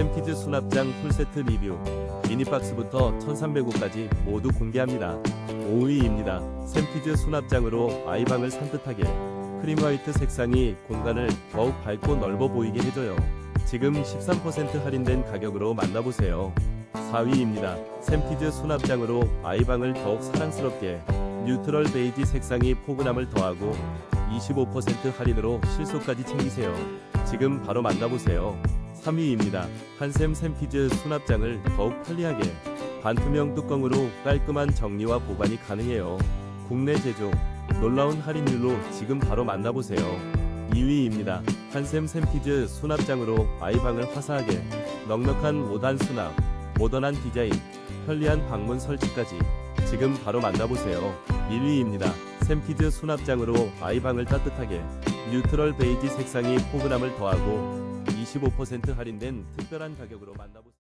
샘키즈 수납장 풀세트 리뷰 미니박스부터 1300호까지 모두 공개합니다. 5위입니다. 샘키즈 수납장으로 아이방을 산뜻하게 크림 화이트 색상이 공간을 더욱 밝고 넓어 보이게 해줘요. 지금 13% 할인된 가격으로 만나보세요. 4위입니다. 샘키즈 수납장으로 아이방을 더욱 사랑스럽게 뉴트럴 베이지 색상이 포근함을 더하고 25% 할인으로 실속까지 챙기세요. 지금 바로 만나보세요. 3위입니다. 한샘 샘키즈 수납장을 더욱 편리하게 반투명 뚜껑으로 깔끔한 정리와 보관이 가능해요. 국내 제조 놀라운 할인율로 지금 바로 만나보세요. 2위입니다. 한샘 샘키즈 수납장으로 아이방을 화사하게 넉넉한 5단 수납, 모던한 디자인, 편리한 방문 설치까지 지금 바로 만나보세요. 1위입니다. 샘키즈 수납장으로 아이방을 따뜻하게 뉴트럴 베이지 색상이 포근함을 더하고 25% 할인된 특별한 가격으로 만나보세요.